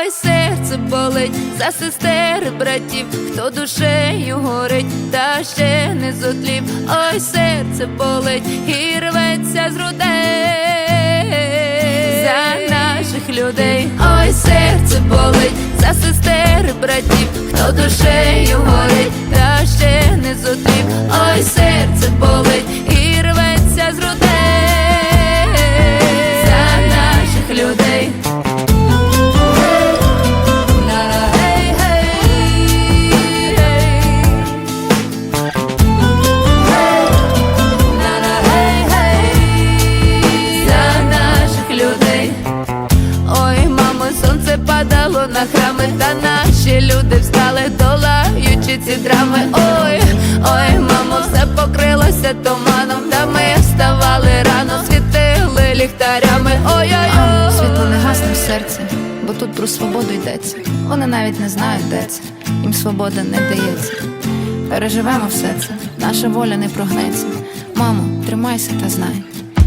ой, серце болить за сестер братів, хто душею горить, та ще не зотлів, ой, серце болить і рветься з грудей. За наших людей, ой, серце болить за сестер братів, хто душею горить, на храми, та наші люди встали, долаючи ці драми. Ой, ой, мамо, все покрилося туманом, та ми вставали рано, світили ліхтарями. Ой-ой-ой Світло не гасне в серці, бо тут про свободу йдеться. Вони навіть не знають, де це, їм свобода не дається. Переживемо все це, наша воля не прогнеться. Мамо, тримайся та знай,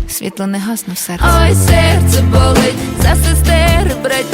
світло не гасне в серці. Ой, серце болить за сестер і братів,